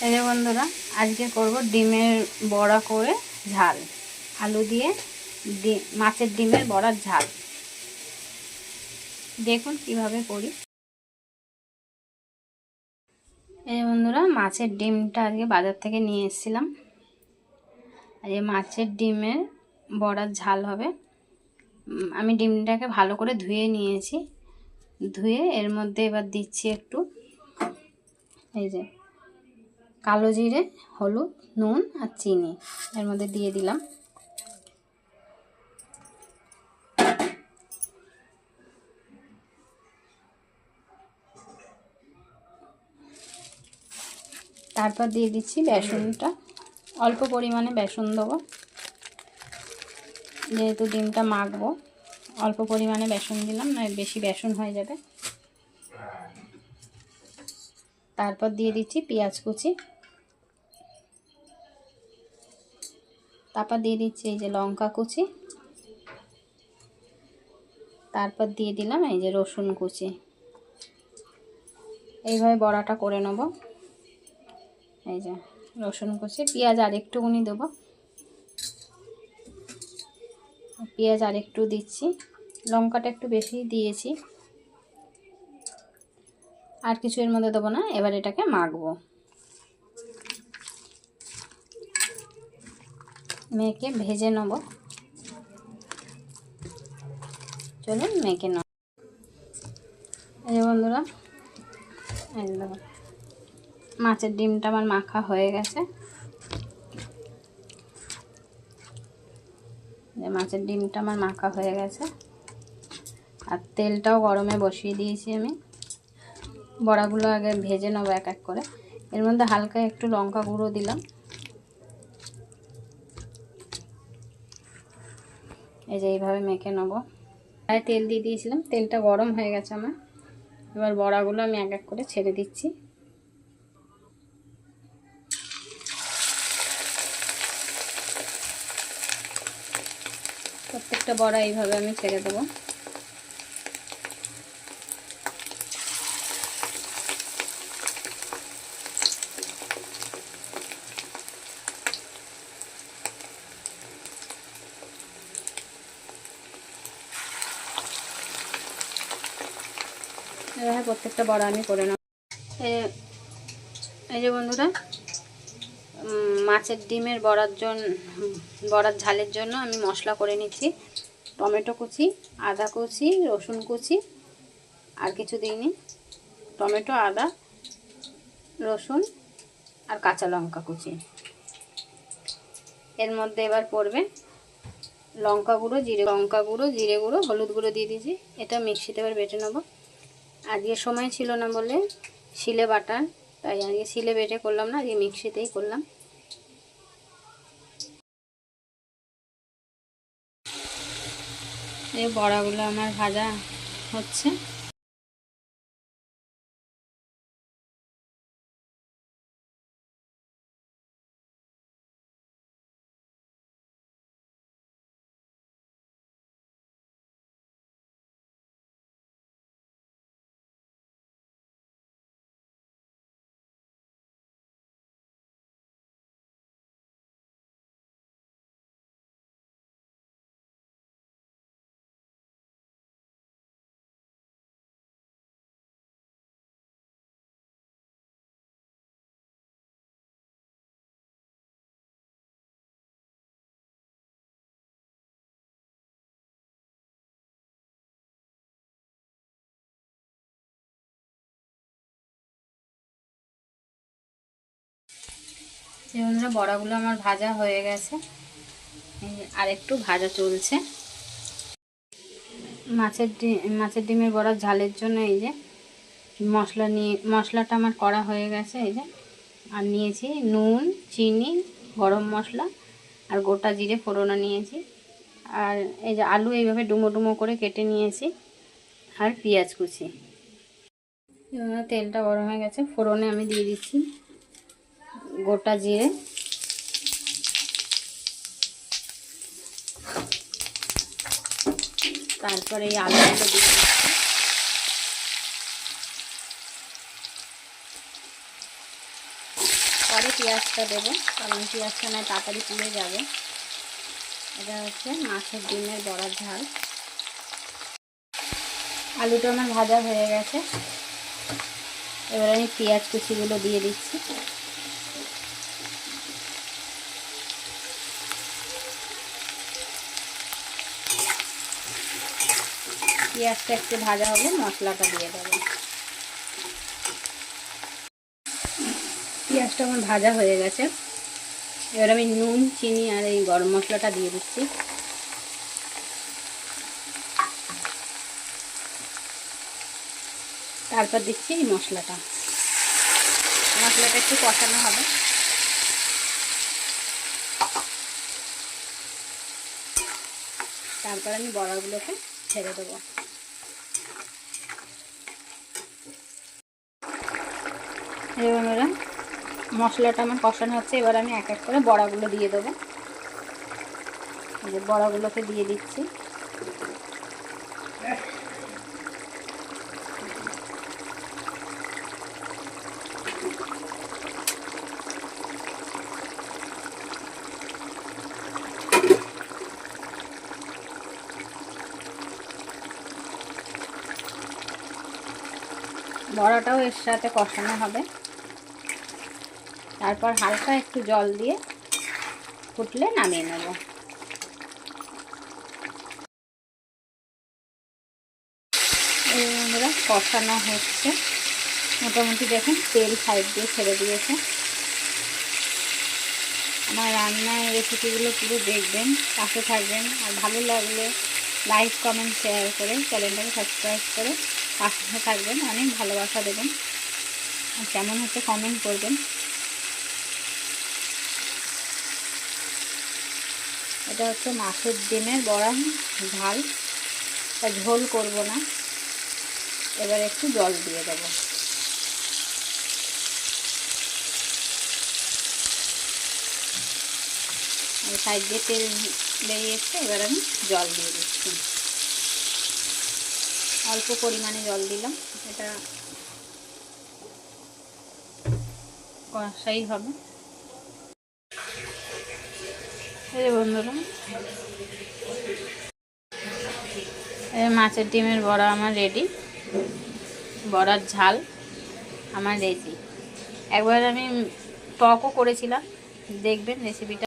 যে বন্ধুরা, আজকে করব ডিমের বড়া করে ঝাল। আলু দিয়ে মাছের ডিমের বড়ার ঝাল। দেখুন কীভাবে করি। এই বন্ধুরা, মাছের ডিমটা আজকে বাজার থেকে নিয়ে এসেছিলাম। আর এই মাছের ডিমের বড়ার ঝাল হবে। আমি ডিমটাকে ভালো করে ধুয়ে নিয়েছি। ধুয়ে এর মধ্যে এবার দিচ্ছি একটু। এই যে কালো জিরে, হলুদ, নুন আর চিনি এর মধ্যে দিয়ে দিলাম। তারপর দিয়ে দিচ্ছি বেসনটা। অল্প পরিমাণে বেসন দেবো। যেহেতু ডিমটা মাখবো, অল্প পরিমাণে বেসন দিলাম নয় বেশি বেসন হয়ে যাবে। তারপর দিয়ে দিচ্ছি পেঁয়াজ কুচি। তারপর দিয়ে দিচ্ছি এই যে লঙ্কা কুচি। তারপর দিয়ে দিলাম এই যে রসুন কুচি। এইভাবে বড়াটা করে নেব। এই যে রসুন কুচি, পেঁয়াজ আর একটুকুনি দেবো। পেঁয়াজ আর একটু দিচ্ছি। লঙ্কাটা একটু বেশি দিয়েছি। আর কিছু এর মধ্যে দেবো না, এবার এটাকে মাখবো। মেখে ভেজে নেব। চলুন মেখে নেব এই বন্ধুরা, এই দেখো, মাছের ডিমটা আমার মাখা হয়ে গেছে। মাছের ডিমটা আমার মাখা হয়ে গেছে। আর তেলটাও গরমে বসিয়ে দিয়েছি আমি। বড়াগুলো আগে ভেজে নেব এক এক করে। এর মধ্যে হালকা একটু লঙ্কা গুঁড়ো দিলাম। এই যে এইভাবে মেখে নেব। আর তেল দিয়ে দিয়েছিলাম, তেলটা গরম হয়ে গেছে আমার। এবার বড়াগুলো আমি এক এক করে ছেড়ে দিচ্ছি। প্রত্যেকটা বড়া এইভাবে আমি ছেড়ে দেবো। এভাবে প্রত্যেকটা বড়া আমি করে নেব এই- এই যে বন্ধুরা মাছের ডিমের বড়ার জন্য বড়ার ঝালের জন্য আমি মশলা করে নিচ্ছি। টমেটো কুচি, আদা কুচি, রসুন কুচি, আর কিছু দিইনি। টমেটো, আদা, রসুন আর কাঁচা লঙ্কা কুচি। এর মধ্যে এবার পড়বে লঙ্কা গুঁড়ো, জিরে লঙ্কা গুঁড়ো, জিরে গুঁড়ো, হলুদ গুঁড়ো দিয়ে দিয়েছি। এটা মিক্সিতে এবার বেটে নেব। আজকে সময় ছিল না বলে শিলে বাটার, তাই আজকে শিলে বেটে করলাম না, আজকে মিক্সিতেই করলাম। এই বড়াগুলো আমার ভাজা হচ্ছে। যে বন্ধুরা বড়াগুলো আমার ভাজা হয়ে গেছে। এই আর একটু ভাজা চলছে। মাছের ডিম মাছের ডিমের বড়া ঝালের জন্য এই যে মশলা নিয়ে, মশলাটা আমার করা হয়ে গেছে এই যে। আর নিয়েছি নুন, চিনি, গরম মশলা আর গোটা জিরে ফোড়নো নিয়েছি। আর এই যে আলু এইভাবে ডুমো ডুমো করে কেটে নিয়েছি আর পেঁয়াজ কুচি। তেলটা গরম হয়ে গেছে, ফোড়নে আমি দিয়ে দিচ্ছি। গোটা জিরে। তারপরে এই আলুগুলো দিয়ে পরে পেঁয়াজটা দেবো, কারণ পেঁয়াজটা নয় তাড়াতাড়ি পুড়ে যাবে। এটা হচ্ছে মাছের ডিমের বড়ার ঝাল। আলুটা আমার ভাজা হয়ে গেছে। এবার আমি পেঁয়াজ কুচিগুলো দিয়ে দিচ্ছি। পেঁয়াজটা একটু ভাজা হলে মশলাটা দিয়ে দেবো। পেঁয়াজটা আমার ভাজা হয়ে গেছে। এবার আমি নুন, চিনি আর এই গরম মশলাটা দিয়ে দিচ্ছি। তারপর দিচ্ছি এই মশলাটা। মশলাটা একটু কষানো হবে। তারপর আমি বড়াগুলোকে ছেড়ে দেবো। এবার মশলাটা আমার কষানো হচ্ছে, এবার আমি এক এক করে বড়াগুলো দিয়ে দেবো। বড়াগুলোকে দিয়ে দিচ্ছি। বড়াটাও এর সাথে কষানো হবে। তারপর হালকা একটু জল দিয়ে ফুটলে নামিয়ে নেব। বন্ধুরা, কষানো হচ্ছে। মোটামুটি দেখুন, তেল সাইড দিয়ে ছেড়ে দিয়েছে। আমার রান্নার রেসিপিগুলো পুরো দেখবেন, পাশে থাকবেন। আর ভালো লাগলে লাইক, কমেন্ট, শেয়ার করে চ্যানেলটাকে সাবস্ক্রাইব করে পাশে থাকবেন, অনেক ভালোবাসা দেবেন। আর কেমন হচ্ছে কমেন্ট করবেন। এটা হচ্ছে মাছের ডিমের বড়া, ঝাল। তা ঝোল করব না। এবার একটু জল দিয়ে দেব। সাইড দিয়ে তেল বেরিয়ে এসছে এবার আমি জল দিয়ে দিচ্ছি। অল্প পরিমাণে জল দিলাম। এটা কষাই হবে। এই বন্ধুরা, এই মাছের ডিমের বড়া আমার রেডি বড়ার ঝাল আমার রেডি একবার আমি টকও করেছিলাম, দেখবেন রেসিপিটা